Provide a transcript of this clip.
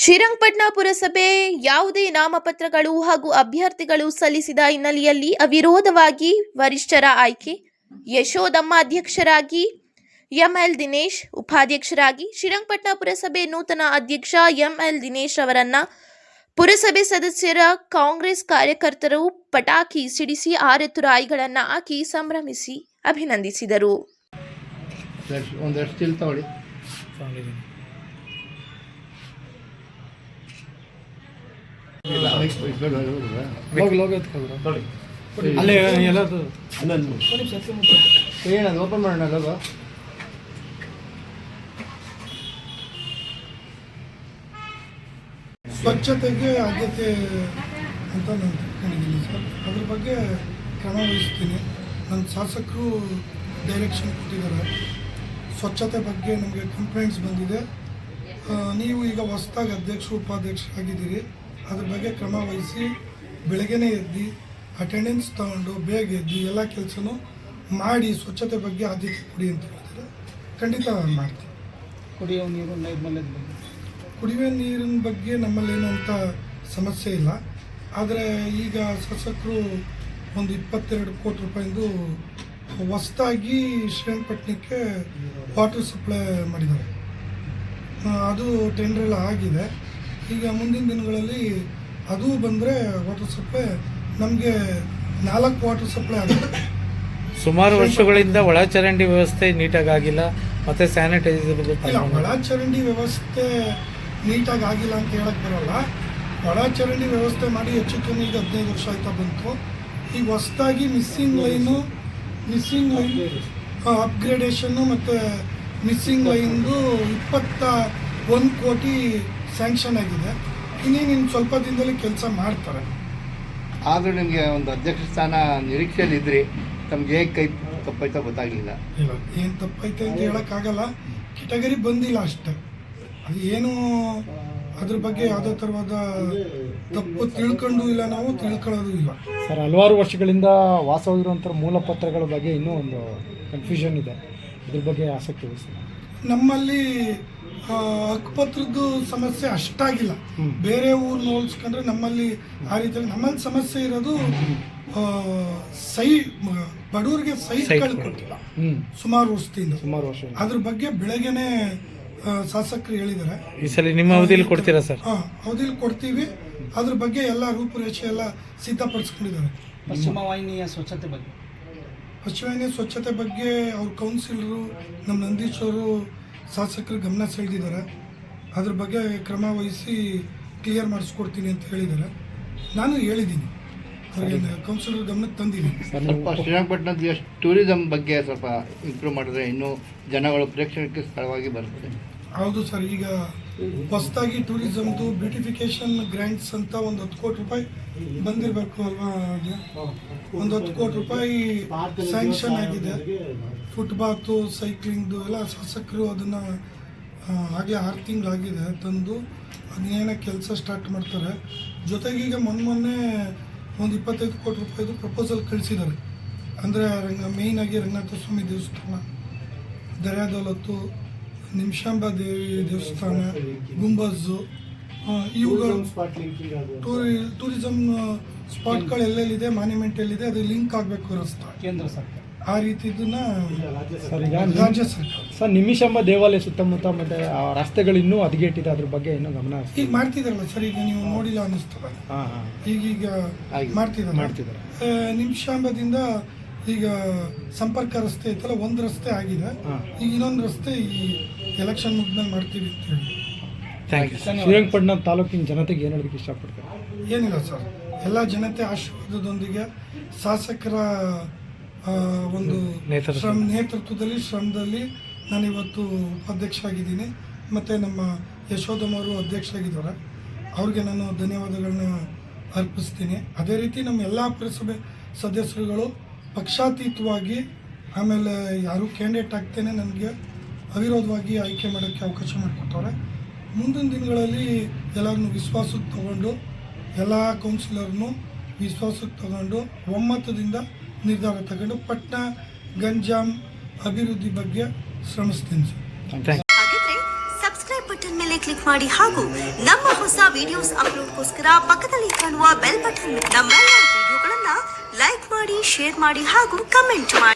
ಶ್ರೀರಂಗಪಟ್ಟಣ ಪುರಸಭೆ ಯಾವುದೇ ನಾಮಪತ್ರಗಳು ಹಾಗೂ ಅಭ್ಯರ್ಥಿಗಳು ಸಲ್ಲಿಸಿದ ಹಿನ್ನೆಲೆಯಲ್ಲಿ ಅವಿರೋಧವಾಗಿ ವರಿಷ್ಠರ ಆಯ್ಕೆ. ಯಶೋದಮ್ಮ ಅಧ್ಯಕ್ಷರಾಗಿ ಎಂಎಲ್ ದಿನೇಶ್ ಉಪಾಧ್ಯಕ್ಷರಾಗಿ ಶ್ರೀರಂಗಪಟ್ಟಣ ಪುರಸಭೆ ನೂತನ ಅಧ್ಯಕ್ಷ ಎಂಎಲ್ ದಿನೇಶ್ ಅವರನ್ನ ಪುರಸಭೆ ಸದಸ್ಯರ ಕಾಂಗ್ರೆಸ್ ಕಾರ್ಯಕರ್ತರು ಪಟಾಕಿ ಸಿಡಿಸಿ ಆರೆತ್ತು ರಾಯಿಗಳನ್ನು ಹಾಕಿ ಸಂಭ್ರಮಿಸಿ ಅಭಿನಂದಿಸಿದರು. ಅಲ್ಲೇ ಎಲ್ಲದು ಏನದು ಓಪನ್ ಮಾಡೋಣ ಲೋಗೋ ಸ್ವಚ್ಛತೆಗೆ ಆದ್ಯತೆ ಅಂತ ನಾನು ತಿಳ್ಕೊಂಡಿದ್ದೀನಿ ಸರ್. ಅದ್ರ ಬಗ್ಗೆ ಕ್ರಮ ವಹಿಸ್ತೀನಿ. ನನ್ನ ಶಾಸಕರು ಡೈರೆಕ್ಷನ್ ಕೊಟ್ಟಿದ್ದಾರೆ. ಸ್ವಚ್ಛತೆ ಬಗ್ಗೆ ನಮಗೆ ಕಂಪ್ಲೇಂಟ್ಸ್ ಬಂದಿದೆ. ನೀವು ಈಗ ಹೊಸದಾಗಿ ಅಧ್ಯಕ್ಷರು ಉಪಾಧ್ಯಕ್ಷರಾಗಿದ್ದೀರಿ. ಅದ್ರ ಬಗ್ಗೆ ಕ್ರಮ ವಹಿಸಿ ಬೆಳಗ್ಗೆನೇ ಎದ್ದು ಅಟೆಂಡೆನ್ಸ್ ತಗೊಂಡು ಬೇಗ ಎದ್ದು ಎಲ್ಲ ಕೆಲಸನೂ ಮಾಡಿ ಸ್ವಚ್ಛತೆ ಬಗ್ಗೆ ಆದ್ಯತೆ ಕೊಡಿ ಅಂತ ಹೇಳ್ತಾರೆ. ಖಂಡಿತ ಮಾಡ್ತೀನಿ. ಕುಡಿಯುವ ನೀರು ನೈರ್ಮಲ್ಯದ ಬಗ್ಗೆ ಕುಡಿಯುವ ನೀರಿನ ಬಗ್ಗೆ ನಮ್ಮಲ್ಲೇನಂತ ಸಮಸ್ಯೆ ಇಲ್ಲ. ಆದರೆ ಈಗ ಶಾಸಕರು ಒಂದು ಇಪ್ಪತ್ತೆರಡು ಕೋಟಿ ರೂಪಾಯಿಂದು ಹೊಸದಾಗಿ ಶ್ರೀರಂಗಪಟ್ಟಣಕ್ಕೆ ವಾಟರ್ ಸಪ್ಲೈ ಮಾಡಿದ್ದಾರೆ. ಅದು ಟೆಂಡ್ರೆಲ್ಲ ಆಗಿದೆ. ಈಗ ಮುಂದಿನ ದಿನಗಳಲ್ಲಿ ಅದು ಬಂದರೆ ವಾಟರ್ ಸಪ್ಲೈ ನಮಗೆ ನಾಲ್ಕು ವಾಟರ್ ಸಪ್ಲೈ ಆಗುತ್ತೆ. ಸುಮಾರು ವರ್ಷಗಳಿಂದ ಒಳಚರಂಡಿ ವ್ಯವಸ್ಥೆ ನೀಟಾಗಿ ಆಗಿಲ್ಲ ಮತ್ತೆ ಸ್ಯಾನಿಟೈಸರ್ ಇಲ್ಲ ಒಳಚರಂಡಿ ವ್ಯವಸ್ಥೆ ನೀಟಾಗಿ ಆಗಿಲ್ಲ ಅಂತ ಹೇಳಕ್ ಬರೋಲ್ಲ. ಒಳಚರಂಡಿ ವ್ಯವಸ್ಥೆ ಮಾಡಿ ಹೆಚ್ಚು ಕಮ್ಮಿ ಈಗ ಹದಿನೈದು ವರ್ಷ ಆಯ್ತಾ ಬಂತು. ಈಗ ಹೊಸದಾಗಿ missing line missing line upgradation ಮತ್ತು ಮಿಸ್ಸಿಂಗ್ ಲೈನ್ದು ಇಪ್ಪತ್ತ ಒಂದು ಕೋಟಿ ಸ್ಯಾಂಕ್ಷನ್ ಆಗಿದೆ. ಇನ್ನೇನು ಇನ್ನು ಸ್ವಲ್ಪ ದಿನದಲ್ಲಿ ಕೆಲಸ ಮಾಡ್ತಾರೆ. ಆದರೂ ನಿಮಗೆ ಒಂದು ಅಧ್ಯಕ್ಷ ಸ್ಥಾನ ನಿರೀಕ್ಷೆಯಲ್ಲಿ ಇದ್ರಿ ತಮ್ಗೆ ಹೇಗೆ ಕೈ ತಪ್ಪಾಯ್ತಾ ಗೊತ್ತಾಗಲಿಲ್ಲ. ಇಲ್ಲ ಏನು ತಪ್ಪೈತೆ ಅಂತ ಹೇಳೋಕ್ಕಾಗಲ್ಲ. ಕೆಟಗರಿ ಬಂದಿಲ್ಲ ಅಷ್ಟೇ. ಅದು ಏನು ಅದ್ರ ಬಗ್ಗೆ ಯಾವುದೇ ಥರವಾದ ತಪ್ಪು ತಿಳ್ಕೊಂಡು ಇಲ್ಲ ನಾವು ತಿಳ್ಕೊಳ್ಳೋದು ಇಲ್ಲ. ಸರ್ ಹಲವಾರು ವರ್ಷಗಳಿಂದ ವಾಸವಾಗಿರುವಂಥ ಮೂಲ ಪತ್ರಗಳ ಬಗ್ಗೆ ಇನ್ನೂ ಒಂದು ಕನ್ಫ್ಯೂಷನ್ ಇದೆ. ಇದ್ರ ಬಗ್ಗೆ ಆಸಕ್ತಿ ವಹಿಸಿ ನಮ್ಮಲ್ಲಿ ಹಕ್ಕುಪತ್ರದ್ದು ಸಮಸ್ಯೆ ಅಷ್ಟಾಗಿಲ್ಲ. ಬೇರೆ ಊರ್ನ ಹೋಲಿಸ್ಕೊಂಡ್ರೆ ನಮ್ಮಲ್ಲಿ ಆ ರೀತಿಯಲ್ಲಿ ನಮ್ಮಲ್ಲಿ ಸಮಸ್ಯೆ ಇರೋದು ಆ, ಸೈ ಬಡವರಿಗೆ ಸೈಟ್ಗಳು ಕೊಟ್ಟಿಲ್ಲ. ಸುಮಾರು ವರ್ಷದಿಂದ. ಸುಮಾರು ವರ್ಷ ಅದ್ರ ಬಗ್ಗೆ ಬೆಳಗ್ಗೆನೆ ಶಾಸಕರು ಹೇಳಿದ್ದಾರೆ. ಈ ಸಲ ನಿಮ್ಮ ಅವಧಿಯಲ್ಲಿ ಕೊಡ್ತೀರಾ ಸರ್? ಹಾಂ ಅವಧಿಲ್ ಕೊಡ್ತೀವಿ. ಅದ್ರ ಬಗ್ಗೆ ಎಲ್ಲ ರೂಪುರೇಷೆ ಎಲ್ಲ ಸಿದ್ಧಪಡಿಸ್ಕೊಂಡಿದ್ದಾರೆ. ಪಶ್ಚಿಮ ವಾಹಿನಿಯ ಸ್ವಚ್ಛತೆ ಬಗ್ಗೆ. ಪಶ್ಚಿಮ ಸ್ವಚ್ಛತೆ ಬಗ್ಗೆ ಅವ್ರ ಕೌನ್ಸಿಲರು ನಮ್ಮ ನಂದೀಶ್ ಅವರು ಶಾಸಕರು ಗಮನ ಸೆಳೆದಿದ್ದಾರೆ. ಅದ್ರ ಬಗ್ಗೆ ಕ್ರಮ ವಹಿಸಿ ಕ್ಲಿಯರ್ ಮಾಡಿಸ್ಕೊಡ್ತೀನಿ ಅಂತ ಹೇಳಿದ್ದಾರೆ. ನಾನು ಹೇಳಿದ್ದೀನಿ. ಅವ್ರಿಗೆ ಕೌನ್ಸಿಲರ್ ಗಮನಕ್ಕೆ ತಂದಿದ್ದೀನಿ. ಸ್ವಲ್ಪ ಶ್ರೀರಂಗಪಟ್ಟಣದ ಎಷ್ಟು ಟೂರಿಸಂ ಬಗ್ಗೆ ಸ್ವಲ್ಪ ಇಂಪ್ರೂವ್ ಮಾಡಿದ್ರೆ ಇನ್ನೂ ಜನಗಳು ಪ್ರೇಕ್ಷಣಕ್ಕೆ ಸ್ಥಳವಾಗಿ ಬರುತ್ತೆ ಹೌದು ಸರ್ ಈಗ ಹೊಸದಾಗಿ ಟೂರಿಸಮ್ದು ಬ್ಯೂಟಿಫಿಕೇಶನ್ ಗ್ರ್ಯಾಂಟ್ಸ್ ಅಂತ ಒಂದು ಹತ್ತು ಕೋಟಿ ರೂಪಾಯಿ ಬಂದಿರಬೇಕು ಅಲ್ವಾ? ಒಂದು ಹತ್ತು ಕೋಟಿ ರೂಪಾಯಿ ಸ್ಯಾಂಕ್ಷನ್ ಆಗಿದೆ. ಫುಟ್ಬಾತು ಸೈಕ್ಲಿಂಗ್ದು ಎಲ್ಲ ಶಾಸಕರು ಅದನ್ನು ಆಗಲೇ ಆರು ತಿಂಗಳಾಗಿದೆ. ತಂದು ಅದನ್ನೇನೋ ಕೆಲಸ ಸ್ಟಾರ್ಟ್ ಮಾಡ್ತಾರೆ. ಜೊತೆಗೆ ಈಗ ಮೊನ್ನೆ ಮೊನ್ನೆ ಒಂದು ಇಪ್ಪತ್ತೈದು ಕೋಟಿ ರೂಪಾಯಿದು ಪ್ರಪೋಸಲ್ ಕಳಿಸಿದ್ದಾರೆ. ಅಂದರೆ ರಂಗ ಮೇಯ್ನಾಗಿ ರಂಗನಾಥ ಸ್ವಾಮಿ ದೇವಸ್ಥಾನ, ದರ್ಯಾದೌಲತ್ತು ನಿಮಿಷಾಂಬ ದೇವಿ ದೇವಸ್ಥಾನ ಗುಂಬಜ್ಜು ಇವುಗಳು ಟೂರಿ ಟೂರಿಸಮ್ ಸ್ಪಾಟ್ಗಳು ಎಲ್ಲೆಲ್ಲಿದೆ ಮಾನ್ಯುಮೆಂಟ್ ಎಲ್ಲಿದೆ ಅದು ಲಿಂಕ್ ಆಗಬೇಕು ರಸ್ತೆ ಕೇಂದ್ರ ಸರ್ಕಾರ. ಆ ರೀತಿದನ್ನ ರಾಜ್ಯ ಸರ್ಕಾರ. ಸರ್ ನಿಮಿಷಂಬ ದೇವಾಲಯ ಸುತ್ತಮುತ್ತ ಮತ್ತೆ ಆ ರಸ್ತೆಗಳು ಇನ್ನೂ ಹದಗೆಟ್ಟಿದೆ ಅದ್ರ ಬಗ್ಗೆ ಇನ್ನೂ ಗಮನ ಈಗ ಮಾಡ್ತಿದಾರಲ್ಲ ಸರ್ ಈಗ ನೀವು ನೋಡಿಲ್ಲ ಅನ್ನಿಸ್ತದೆ ಈಗೀಗ. ಮಾಡ್ತಿದ್ದಾರೆ ಮಾಡ್ತಿದ್ದಾರೆ. ನಿಮಿಷಾಂಬದಿಂದ ಈಗ ಸಂಪರ್ಕ ರಸ್ತೆ ಐತಲ್ಲ ಒಂದು ರಸ್ತೆ ಆಗಿದೆ. ಈಗ ಇನ್ನೊಂದು ರಸ್ತೆ ಈ ಎಲೆಕ್ಷನ್ ಮುಗಿದ್ಮೇಲೆ ಮಾಡ್ತೀವಿ ಅಂತ ಹೇಳಿ. ಥ್ಯಾಂಕ್ ಯು ಶ್ರೀರಂಗಪಟ್ಟಣ ತಾಲೂಕಿನ ಜನತೆಗೆ ಏನು ಹೇಳೋದಕ್ಕೆ ಇಷ್ಟಪಡ್ತಾರೆ? ಏನಿಲ್ಲ ಸರ್. ಎಲ್ಲ ಜನತೆ ಆಶೀರ್ವಾದದೊಂದಿಗೆ ಶಾಸಕರ ಒಂದು. ಶ್ರಮ ನೇತೃತ್ವದಲ್ಲಿ ಶ್ರಮದಲ್ಲಿ ನಾನು ಇವತ್ತು ಉಪಾಧ್ಯಕ್ಷ ಆಗಿದ್ದೀನಿ ಮತ್ತು ನಮ್ಮ ಯಶೋಧಮ್ ಅವರು ಅಧ್ಯಕ್ಷ ಆಗಿದ್ದಾರೆ ಅವ್ರಿಗೆ ನಾನು ಧನ್ಯವಾದಗಳನ್ನ ಅರ್ಪಿಸ್ತೀನಿ. ಅದೇ ರೀತಿ ನಮ್ಮ ಎಲ್ಲ ಪುರಸಭೆ ಸದಸ್ಯರುಗಳು ಪಕ್ಷಾತೀತವಾಗಿ ಆಮೇಲೆ ಯಾರು ಕ್ಯಾಂಡಿಡೇಟ್ ಆಗ್ತೇನೆ ನನಗೆ ಅವಿರೋಧವಾಗಿ ಆಯ್ಕೆ ಮಾಡೋಕ್ಕೆ ಅವಕಾಶ ಮಾಡಿಕೊಟ್ಟವ್ರೆ. ಮುಂದಿನ ದಿನಗಳಲ್ಲಿ ಎಲ್ಲರನ್ನು ವಿಶ್ವಾಸಕ್ಕೆ ತಗೊಂಡು ಎಲ್ಲ ಕೌನ್ಸಿಲರ್ನು ವಿಶ್ವಾಸಕ್ಕೆ ತಗೊಂಡು ಒಮ್ಮತದಿಂದ ನಿರ್ಧಾರ ತಗೊಂಡು ಪಟ್ನ ಗಂಜಾಮ್ ಅಭಿವೃದ್ಧಿ ಬಗ್ಗೆ ಶ್ರಮಿಸ್ತೀನಿ ಸರ್. ಸಬ್ಸ್ಕ್ರೈಬ್ ಬಟನ್ ಮೇಲೆ ಕ್ಲಿಕ್ ಮಾಡಿ ಹಾಗೂ ನಮ್ಮ ಹೊಸ ವಿಡಿಯೋಸ್ ಅಪ್ಲೋಡ್ಗೋಸ್ಕರ ಪಕ್ಕದಲ್ಲಿ ಕಾಣುವ ಬೆಲ್ ಬಟನ್ ನಮ್ಮೆಲ್ಲ ವಿಡಿಯೋಗಳನ್ನ ಲೈಕ್ ಮಾಡಿ ಶೇರ್ ಮಾಡಿ ಹಾಗೂ ಕಮೆಂಟ್ ಮಾಡಿ.